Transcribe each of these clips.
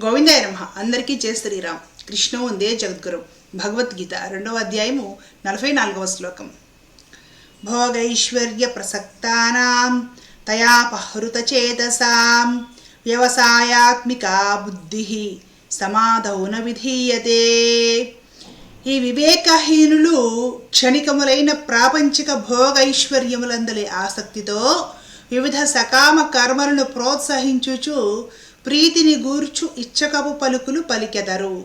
గోవిందాయ నమ. అందరికీ జయ శ్రీరామ్. కృష్ణ ఉందే జగద్గురు. భగవద్గీత రెండవ అధ్యాయము నలభై నాలుగవ శ్లోకం. భోగైశ్వర్య ప్రసక్తానాం తయాపహృత చేతసాం వ్యవసాయాత్మికా బుద్ధి సమాధౌన విధీయతే. ఈ వివేకహీనులు క్షణికములైన ప్రాపంచిక భోగైశ్వర్యములందలి ఆసక్తితో వివిధ సకామ కర్మలను ప్రోత్సహించుచు ప్రీతిని గూర్చు ఇచ్చకపు పలుకులు పలికెదరు.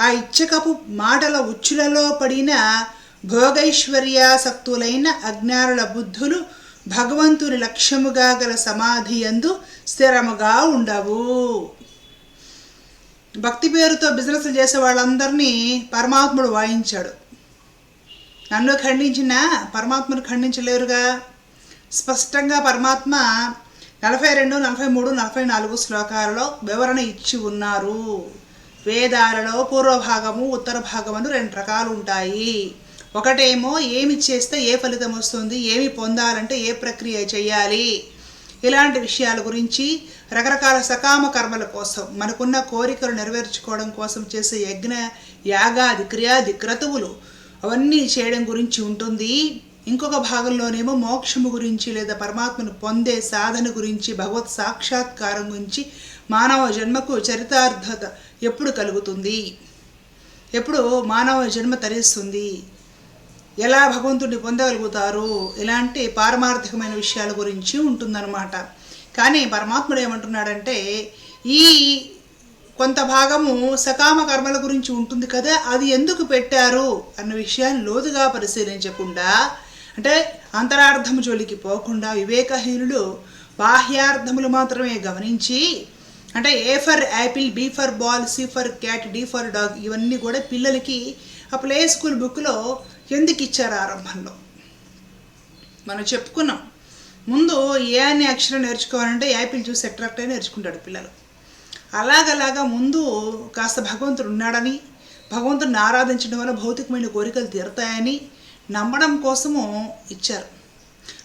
ఆ ఇచ్చకపు మాటల ఉచ్చులలో పడిన భోగైశ్వర్యాసక్తులైన అజ్ఞానుల బుద్ధులు భగవంతుని లక్ష్యముగా గల సమాధి అందు స్థిరముగా ఉండవు. భక్తి పేరుతో బిజినెస్ చేసే వాళ్ళందరినీ పరమాత్ముడు వాయించాడు. నన్ను ఖండించినా పరమాత్మను ఖండించలేరుగా. స్పష్టంగా పరమాత్మ నలభై రెండు నలభై మూడు నలభై నాలుగు శ్లోకాలలో వివరణ ఇచ్చి ఉన్నారు. వేదాలలో పూర్వభాగము ఉత్తర భాగము అని రెండు రకాలు ఉంటాయి. ఒకటేమో ఏమి చేస్తే ఏ ఫలితం వస్తుంది ఏమి పొందాలంటే ఏ ప్రక్రియ చేయాలి. ఇలాంటి విషయాల గురించి రకరకాల సకామ కర్మల కోసం మనకున్న కోరికలు నెరవేర్చుకోవడం కోసం చేసే యజ్ఞ యాగాది క్రియాది క్రతువులు అవన్నీ చేయడం గురించి ఉంటుంది. ఇంకొక భాగంలోనేమో మోక్షము గురించి లేదా పరమాత్మను పొందే సాధన గురించి భగవత్ సాక్షాత్కారం గురించి మానవ జన్మకు చరితార్థత ఎప్పుడు కలుగుతుంది? ఎప్పుడు మానవ జన్మ తరిస్తుంది. ఎలా భగవంతుడిని పొందగలుగుతారు? ఇలాంటి పారమార్థికమైన విషయాల గురించి ఉంటుందన్నమాట. కానీ పరమాత్ముడు ఏమంటున్నాడంటే ఈ కొంత భాగము సకామ కర్మల గురించి ఉంటుంది కదా అది ఎందుకు పెట్టారు? అన్న విషయాన్ని లోతుగా పరిశీలించకుండా అంటే అంతరార్థము జోలికి పోకుండా వివేకహీనులు బాహ్యార్థములు మాత్రమే గమనించి అంటే A for apple B for ball C for cat D for dog ఇవన్నీ కూడా పిల్లలకి ఆ ప్లే స్కూల్ బుక్లో ఎందుకు ఇచ్చారు ఆరంభంలో? మనం చెప్పుకున్నాం. ముందు ఏ అనే అక్షరం నేర్చుకోవాలంటే యాపిల్ చూసి అట్రాక్ట్ అయి నేర్చుకుంటాడు పిల్లలు. అలాగలాగా ముందు కాస్త భగవంతుడు ఉన్నాడని భగవంతుడిని ఆరాధించడం వల్ల భౌతికమైన కోరికలు తీరుతాయని నమ్మడం కోసము ఇచ్చారు.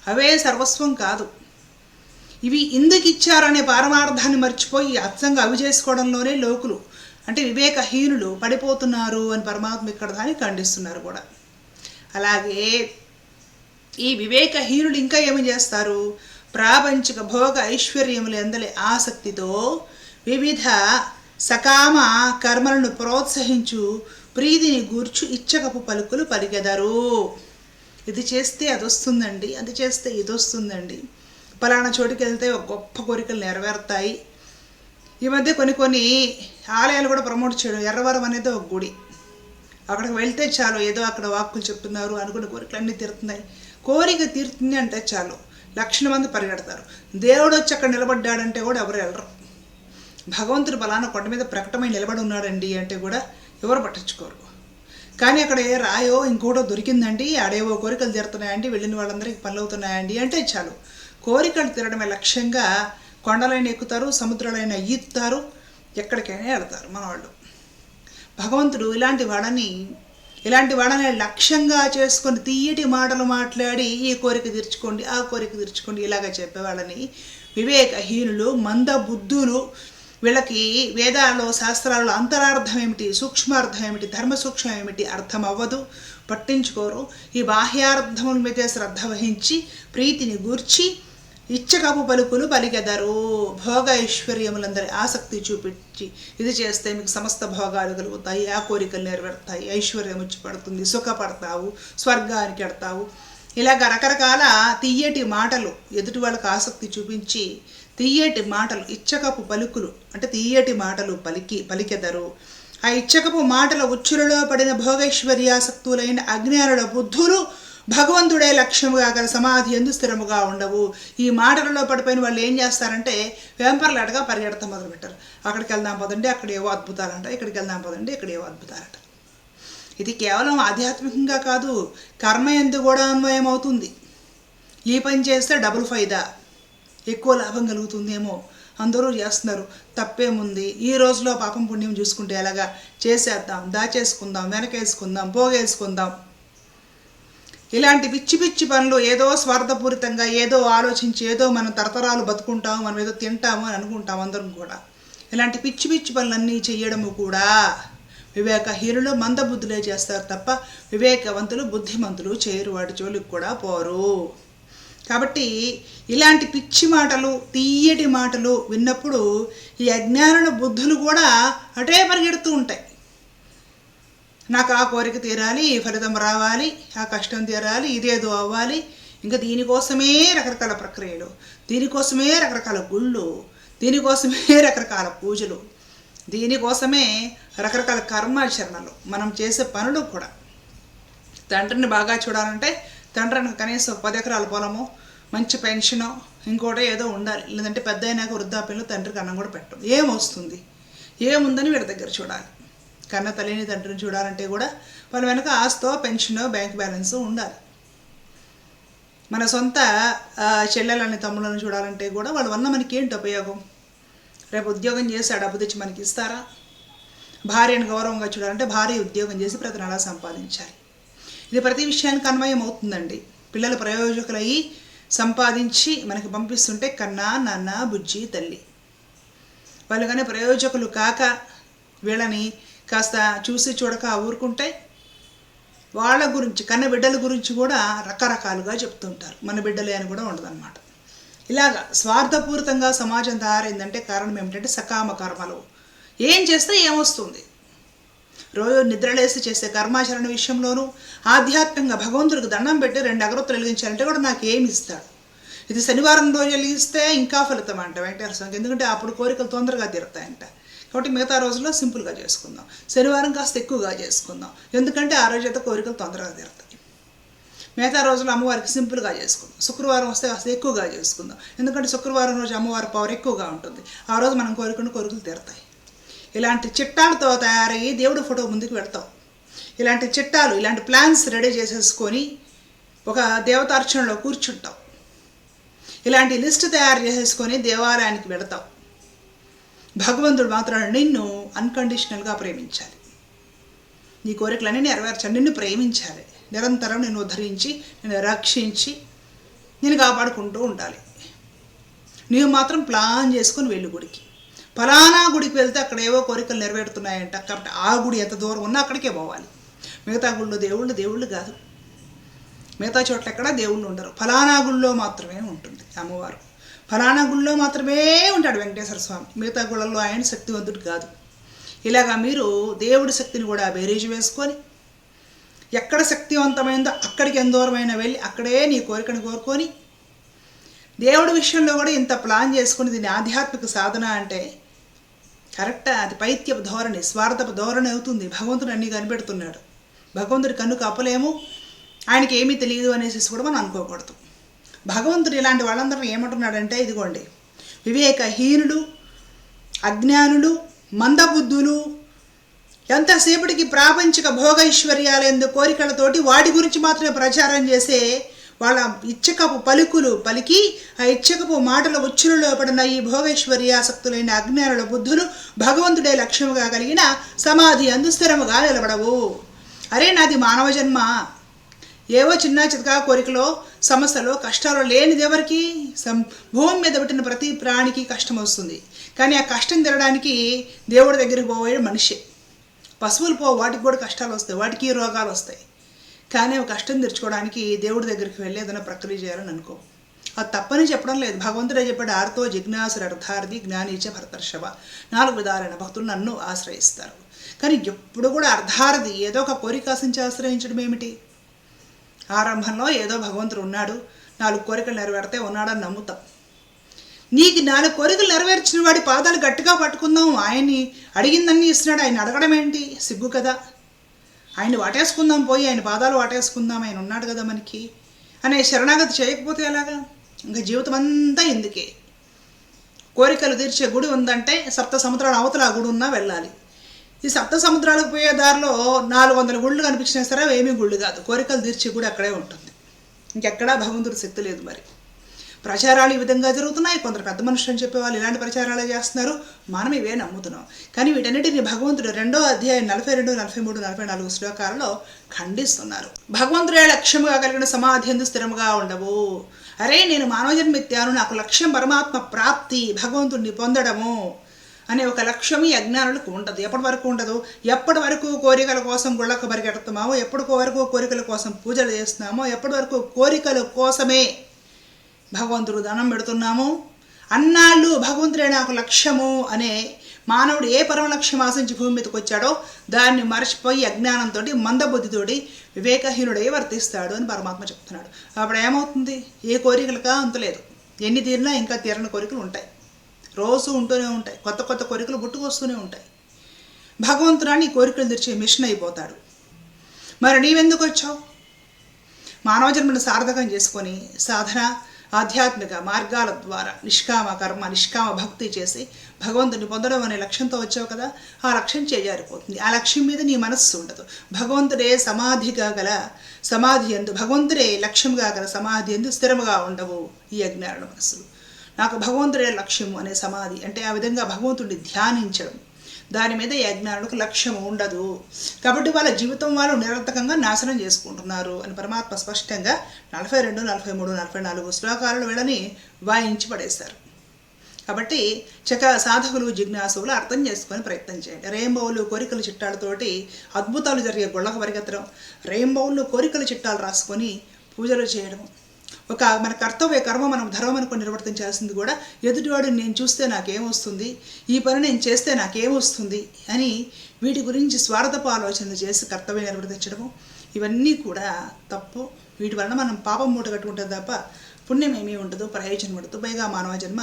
అవే సర్వస్వం కాదు. ఇవి ఇందుకు ఇచ్చారనే పారమార్థాన్ని మర్చిపోయి అచ్చంగా అవి చేసుకోవడంలోనే లోకులు అంటే వివేకహీనులు పడిపోతున్నారు అని పరమాత్మ ఇక్కడ దాన్ని ఖండిస్తున్నారు కూడా. అలాగే ఈ వివేకహీనులు ఇంకా ఏమి చేస్తారు? ప్రాపంచిక భోగ ఐశ్వర్యములు ఎందలి ఆసక్తితో వివిధ సకామ కర్మలను ప్రోత్సహించు ప్రీతిని గూర్చు ఇచ్చకపు పలుకులు పరిగెదరు ఇది చేస్తే అది వస్తుందండి అది చేస్తే ఇది వస్తుందండి పలానా చోటుకి వెళ్తే ఒక గొప్ప కోరికలు నెరవేరుతాయి. ఈ మధ్య కొన్ని కొన్ని ఆలయాలు కూడా ప్రమోట్ చేయడం ఎర్రవరం అనేది ఒక గుడి. అక్కడికి వెళ్తే చాలు ఏదో అక్కడ వాక్కులు చెప్తున్నారు అనుకున్న కోరికలు అన్నీ తీరుతున్నాయి. కోరిక తీరుతుంది అంటే చాలు లక్షల మంది పరిగెడతారు. దేవుడు వచ్చి అక్కడ నిలబడ్డాడంటే కూడా ఎవరు వెళ్ళరు. భగవంతుడు బలానా కొండ మీద ప్రకటమై నిలబడి ఉన్నాడండి అంటే కూడా ఎవరు పట్టించుకోరు. కానీ అక్కడ ఏ రాయో ఇంకోటో దొరికిందండి ఆడేవో కోరికలు తీరుతున్నాయండి వెళ్ళిన వాళ్ళందరికీ పనులు అవుతున్నాయండి అంటే చాలు. కోరికలు తీరడమే లక్ష్యంగా కొండలైన ఎక్కుతారు సముద్రాలైన ఈత్తారు ఎక్కడికైనా వెళ్తారు మనవాళ్ళు. భగవంతుడు ఇలాంటి వాడని ఇలాంటి వాడని లక్ష్యంగా చేసుకొని తీయటి మాటలు మాట్లాడి ఈ కోరిక తీర్చుకోండి ఆ కోరిక తీర్చుకోండి ఇలాగ చెప్పేవాళ్ళని వివేకహీనులు మంద బుద్ధులు వీళ్ళకి వేదాలలో శాస్త్రాలలో అంతరార్థం ఏమిటి సూక్ష్మార్థం ఏమిటి ధర్మ సూక్ష్మం ఏమిటి అర్థం అవ్వదు. పట్టించుకోరు. ఈ బాహ్యార్థముల మీద శ్రద్ధ వహించి ప్రీతిని గూర్చి ఇచ్చకపు పలుకులు పలికెదరు. భోగ ఐశ్వర్యములందరి ఆసక్తి చూపించి ఇది చేస్తే మీకు సమస్త భోగాలు కలుగుతాయి. ఆ కోరికలు నెరవేరుతాయి. ఐశ్వర్యం వచ్చి పడుతుంది. సుఖపడతావు. స్వర్గానికి ఎడతావు. ఇలాగ రకరకాల తీయటి మాటలు ఎదుటి వాళ్ళకి ఆసక్తి చూపించి తీయటి మాటలు ఇచ్చకపు పలుకులు అంటే తీయటి మాటలు పలికి పలికెదరు. ఆ ఇచ్చకపు మాటల ఉచ్చులలో పడిన భోగైశ్వర్యాసక్తులైన అజ్ఞానుల బుద్ధులు భగవంతుడే లక్ష్యముగా గల సమాధి ఎందు స్థిరముగా ఉండవు. ఈ మాటలలో పడిపోయిన వాళ్ళు ఏం చేస్తారంటే వెంపర్లాటగా పరిగెడతాం మొదలుపెట్టారు. అక్కడికి వెళ్దాం పదండి అక్కడ ఏవో అద్భుతాలంట. ఇక్కడికి వెళ్దాం పదండి ఇక్కడ ఏవో అద్భుతాలంట. ఇది కేవలం ఆధ్యాత్మికంగా కాదు కర్మ ఎందు కూడా అన్వయం అవుతుంది ఈ పని చేస్తే డబుల్ ఫైదా. ఎక్కువ లాభం కలుగుతుందేమో. అందరూ చేస్తున్నారు. తప్పేముంది? ఈ రోజులో పాపం పుణ్యం చూసుకుంటే ఎలాగా? చేసేద్దాం దాచేసుకుందాం వెనకేసుకుందాం పోగేసుకుందాం. ఇలాంటి పిచ్చి పిచ్చి పనులు ఏదో స్వార్థపూరితంగా ఏదో ఆలోచించి ఏదో మనం తరతరాలు బతుకుంటాము మనం ఏదో తింటాము అని అనుకుంటాం అందరం కూడా. ఇలాంటి పిచ్చి పిచ్చి పనులన్నీ చేయడము కూడా వివేకహీనులు మందబుద్ధులే చేస్తారు తప్ప వివేకవంతులు బుద్ధిమంతులు చేయరు వాటి జోలికి కూడా పోరు. కాబట్టి ఇలాంటి పిచ్చి మాటలు తీయటి మాటలు విన్నప్పుడు ఈ అజ్ఞానుల బుద్ధులు కూడా అటే పరిగెడుతూ ఉంటాయి. నాకు ఆ కోరిక తీరాలి ఈ ఫలితం రావాలి ఆ కష్టం తీరాలి ఇదేదో అవ్వాలి. ఇంకా దీనికోసమే రకరకాల ప్రక్రియలు దీనికోసమే రకరకాల గుళ్ళు దీనికోసమే రకరకాల పూజలు దీనికోసమే రకరకాల కర్మాచరణలు మనం చేసే పనులు కూడా. తండ్రిని బాగా చూడాలంటే తండ్రానికి కనీసం పది ఎకరాల పొలము మంచి పెన్షను ఇంకోటి ఏదో ఉండాలి. లేదంటే పెద్ద అయినాక వృద్ధాప్యంలో తండ్రికి అన్నం కూడా పెట్టం. ఏమొస్తుంది ఏముందని వీడి దగ్గర చూడాలి. కన్న తల్లిని తండ్రిని చూడాలంటే కూడా వాళ్ళ వెనక ఆస్తో పెన్షన్ బ్యాంక్ బ్యాలెన్స్ ఉండాలి. మన సొంత చెల్లెలని తమ్ముళ్ళని చూడాలంటే కూడా వాళ్ళ వల్ల మనకి ఏంటి ఉపయోగం? రేపు ఉద్యోగం చేసి ఆ డబ్బు తెచ్చి మనకి ఇస్తారా భార్యను గౌరవంగా చూడాలంటే భార్య ఉద్యోగం చేసి ప్రతి నెలా సంపాదించాలి? ఇది ప్రతి విషయానికి అన్వయం అవుతుందండి పిల్లలు ప్రయోజకులయ్యి సంపాదించి మనకి పంపిస్తుంటే కన్నా నాన్న బుజ్జి తల్లి. వాళ్ళు కానీ ప్రయోజకులు కాక వీళ్ళని కాస్త చూసి చూడక ఊరుకుంటే వాళ్ళ గురించి కన్న బిడ్డల గురించి కూడా రకరకాలుగా చెప్తుంటారు. మన బిడ్డలే అని కూడా ఉండదన్నమాట. ఇలాగా స్వార్థపూరితంగా సమాజం తయారైందంటే కారణం ఏమిటంటే సకామ కర్మలు. ఏం చేస్తే ఏమొస్తుంది? రోజు నిద్రలేసి చేసే కర్మాచరణ విషయంలోనూ ఆధ్యాత్మికంగా భగవంతుడికి దండం పెట్టి రెండు అగరొత్తులు వెలిగించాలంటే కూడా నాకు ఏమి ఇస్తాడు. ఇది శనివారం రోజు వెలిగిస్తే ఇంకా ఫలితం అంట వెంకటేశ్వర స్వామికి ఎందుకంటే అప్పుడు కోరికలు తొందరగా తీరుతాయంట. కాబట్టి మిగతా రోజుల్లో సింపుల్గా చేసుకుందాం. శనివారం కాస్త ఎక్కువగా చేసుకుందాం. ఎందుకంటే ఆ రోజు అయితే కోరికలు తొందరగా తీరుతాయి. మిగతా రోజులు అమ్మవారికి సింపుల్గా చేసుకుందాం. శుక్రవారం వస్తే కాస్త ఎక్కువగా చేసుకుందాం. ఎందుకంటే శుక్రవారం రోజు అమ్మవారి పవర్ ఎక్కువగా ఉంటుంది. ఆ రోజు మనం కోరికను కోరికలు తీరుతాయి. ఇలాంటి చిట్టాలతో తయారయ్యి దేవుడి ఫోటో ముందుకు పెడతాం. ఇలాంటి చిట్టాలు ఇలాంటి ప్లాన్స్ రెడీ చేసేసుకొని ఒక దేవతార్చనలో కూర్చుంటాం. ఇలాంటి లిస్ట్ తయారు చేసేసుకొని దేవాలయానికి పెడతాం. భగవంతుడు మాత్రం నిన్ను అన్కండిషనల్గా ప్రేమించాలి. నీ కోరికలన్నీ నెరవేర్చాలి. నిన్ను ప్రేమించాలి. నిరంతరం నిన్ను ఉద్ధరించి నిన్ను రక్షించి నేను కాపాడుకుంటూ ఉండాలి. నీవు మాత్రం ప్లాన్ చేసుకొని వెళ్ళు గుడికి. ఫలానా గుడికి వెళ్తే అక్కడ ఏవో కోరికలు నెరవేరుతున్నాయంట. కాబట్టి ఆ గుడి ఎంత దూరం ఉన్నా అక్కడికే పోవాలి. మిగతా గుళ్ళు దేవుళ్ళు దేవుళ్ళు కాదు. మిగతా చోట్ల ఎక్కడ దేవుళ్ళు ఉండరు. ఫలానా గుళ్ళో మాత్రమే ఉంటుంది అమ్మవారు. ఫలానా గుళ్ళో మాత్రమే ఉంటాడు వెంకటేశ్వర స్వామి. మిగతా గుళ్ళల్లో ఆయన శక్తివంతుడు కాదు. ఇలాగా మీరు దేవుడి శక్తిని కూడా బేరీజ్ వేసుకొని ఎక్కడ శక్తివంతమైందో అక్కడికి ఎంత దూరమైన వెళ్ళి అక్కడే నీ కోరికను కోరుకొని దేవుడి విషయంలో కూడా ఇంత ప్లాన్ చేసుకుని దీని ఆధ్యాత్మిక సాధన అంటే కరెక్ట్? అది పైత్యపు ధోరణి స్వార్థపు ధోరణి అవుతుంది. భగవంతుడు అన్నీ కనిపెడుతున్నాడు. భగవంతుడి కన్ను కప్పలేము ఆయనకి ఏమీ తెలియదు అనేసి కూడా మనం అనుకోకూడదు. భగవంతుడు ఇలాంటి వాళ్ళందరూ ఏమంటున్నాడంటే ఇదిగోండి. వివేకహీనుడు అజ్ఞానులు మందబుద్ధులు ఎంతసేపటికి ప్రాపంచిక భోగైశ్వర్యాలందు కోరికలతోటి వాటి గురించి మాత్రమే ప్రచారం చేసే వాళ్ళ ఇచ్చకపు పలుకులు పలికి ఆ ఇచ్చకపు మాటల ఉచ్చులలో పడిన ఈ భోగైశ్వర్యాసక్తులైన అజ్ఞానుల బుద్ధులు భగవంతుడే లక్ష్యముగా కలిగిన సమాధి అందుస్థిరముగా నిలబడవు అరే నాది మానవ జన్మ. ఏవో చిన్న చితకా కోరికలో సమస్యలో కష్టాలు లేనిది ఎవరికి? సం భూమి మీద పుట్టిన ప్రతి ప్రాణికి కష్టం వస్తుంది. కానీ ఆ కష్టం తినడానికి దేవుడి దగ్గరికి పోయే మనిషి. పశువులు పో వాటికి కూడా కష్టాలు వస్తాయి వాటికి రోగాలు వస్తాయి. కానీ ఒక కష్టం తెరుచుకోవడానికి దేవుడి దగ్గరికి వెళ్ళి ఏదైనా ప్రక్రియ చేయాలని అనుకో. అది తప్పని చెప్పడం లేదు. భగవంతుడే చెప్పాడు ఆర్తో జిజ్ఞాసుడు అర్థార్థి జ్ఞానీచ భర్తర్షవ. నాలుగు విధాలైన భక్తులు నన్ను ఆశ్రయిస్తారు. కానీ ఎప్పుడు కూడా అర్ధార్థి ఏదో ఒక కోరిక ఆశించి ఆశ్రయించడం ఏమిటి? ఆరంభంలో ఏదో భగవంతుడు ఉన్నాడు నాలుగు కోరికలు నెరవేరితే ఉన్నాడని నమ్ముతాం. నీకు నాలుగు కోరికలు నెరవేర్చిన వాడి పాదాలు గట్టిగా పట్టుకుందాం. ఆయన్ని అడిగిందన్నీ ఇస్తున్నాడు. ఆయన అడగడం ఏంటి? సిగ్గు కదా. ఆయన వాటేసుకుందాం పోయి ఆయన పాదాలు వాటేసుకుందాం ఆయన ఉన్నాడు కదా మనకి. అనే శరణాగతి చేయకపోతే ఎలాగా? ఇంకా జీవితం అంతా ఎందుకే కోరికలు తీర్చే గుడి ఉందంటే సప్త సముద్రాల అవతల ఆ గుడి ఉన్నా వెళ్ళాలి. ఈ సప్త సముద్రాలకు పోయే దారిలో నాలుగు వందల గుళ్ళు కనిపించినా సరే ఏమీ గుళ్ళు కాదు. కోరికలు తీర్చే గుడి అక్కడే ఉంటుంది. ఇంకెక్కడా భగవంతుడి శక్తి లేదు మరి. ప్రచారాలు ఈ విధంగా జరుగుతున్నాయి. కొందరు పెద్ద మనుషులు అని చెప్పేవాళ్ళు ఇలాంటి ప్రచారాలే చేస్తున్నారు. మనం ఇవే నమ్ముతున్నాం. కానీ వీటన్నిటిని భగవంతుడు రెండో అధ్యాయం నలభై రెండు నలభై మూడు నలభై నాలుగు శ్లోకాలలో ఖండిస్తున్నారు. భగవంతుడే లక్ష్యముగా కలిగిన సమాధి ఎందు స్థిరముగా ఉండవు. అరే నేను మానవ జన్మెత్తాను నాకు లక్ష్యం పరమాత్మ ప్రాప్తి భగవంతుడిని పొందడము అనే ఒక లక్ష్యం ఈ అజ్ఞానులకు ఉండదు. ఎప్పటి వరకు ఉండదు? ఎప్పటి వరకు కోరికల కోసం గుళ్ళకు పరిగెడుతున్నామో ఎప్పటి వరకు కోరికల కోసం పూజలు చేస్తున్నామో ఎప్పటి వరకు కోరికల కోసమే భగవంతుడు ధనం పెడుతున్నాము. అన్నాళ్ళు భగవంతుడే నాకు లక్ష్యము అనే మానవుడు ఏ పరమ లక్ష్యం ఆశించి భూమి మీదకి వచ్చాడో దాన్ని మరచిపోయి అజ్ఞానంతో మందబుద్ధితోటి వివేకహీనుడై వర్తిస్తాడు అని పరమాత్మ చెప్తున్నాడు. అప్పుడు ఏమవుతుంది? ఏ కోరికలకా అంతలేదు ఎన్ని తీరినా ఇంకా తీరని కోరికలు ఉంటాయి. రోజు ఉంటూనే ఉంటాయి. కొత్త కొత్త కోరికలు పుట్టుకొస్తూనే ఉంటాయి. భగవంతుడాన్ని ఈ కోరికలు తెరిచే మిషన్ అయిపోతాడు. మరి నీవెందుకు వచ్చావు? మానవ జన్మను సార్థకం చేసుకొని సాధన ఆధ్యాత్మిక మార్గాల ద్వారా నిష్కామ కర్మ నిష్కామ భక్తి చేసి భగవంతుని పొందడం అనే లక్ష్యంతో వచ్చావు కదా ఆ లక్ష్యం చేజారిపోతుంది ఆ లక్ష్యం మీద నీ మనస్సు ఉండదు. భగవంతుడే సమాధిగా గల సమాధి ఎందు భగవంతుడే లక్ష్యంగా గల సమాధి ఎందు స్థిరముగా ఉండవు ఈ అజ్ఞాన మనస్సులు. నాకు భగవంతుడే లక్ష్యము అనే సమాధి అంటే ఆ విధంగా భగవంతుడిని ధ్యానించడం. దాని మీద యజ్ఞానులకు లక్ష్యం ఉండదు. కాబట్టి వాళ్ళ జీవితం వాళ్ళు నిరర్థకంగా నాశనం చేసుకుంటున్నారు అని పరమాత్మ స్పష్టంగా నలభై రెండు నలభై మూడు నలభై నాలుగు శ్లోకాలను వీళ్ళని వాయించి పడేశారు. కాబట్టి చక సాధకులు జిజ్ఞాసులు అర్థం చేసుకొని ప్రయత్నం చేయండి. రెయిన్బోలు కోరికల చిట్టాలతోటి అద్భుతాలు జరిగే గుళ్ళకు పరిగెత్తడం రెయిన్బోలు కోరికల చిట్టాలు రాసుకొని పూజలు చేయడం ఒక మన కర్తవ్య కర్మ మనం ధర్మం అనుకుని నిర్వర్తించాల్సింది కూడా ఎదుటివాడు నేను చూస్తే నాకేమొస్తుంది ఈ పని నేను చేస్తే నాకేమొస్తుంది అని వీటి గురించి స్వార్థపు ఆలోచనలు చేసి కర్తవ్యం నిర్వర్తించడము. ఇవన్నీ కూడా తప్పు. వీటి వలన మనం పాపం మూట కట్టుకుంటే తప్ప పుణ్యం ఏమీ ఉండదు ప్రయోజనం ఉండదు. పైగా మానవ జన్మ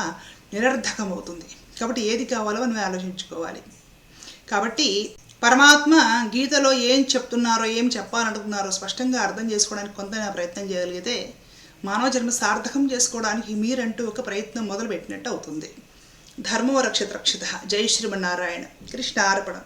నిరర్ధకం అవుతుంది కాబట్టి ఏది కావాలో మనం ఆలోచించుకోవాలి. కాబట్టి పరమాత్మ గీతలో ఏం చెప్తున్నారో ఏం చెప్పాలనుకున్నారో స్పష్టంగా అర్థం చేసుకోవడానికి కొంత ప్రయత్నం చేయగలిగితే మానవ జన్మ సార్థకం చేసుకోవడానికి మీరంటూ ఒక ప్రయత్నం మొదలుపెట్టినట్టు అవుతుంది. ధర్మవరక్షిత రక్షిత రక్షిత జై శ్రీమన్నారాయణ. కృష్ణ అర్పణం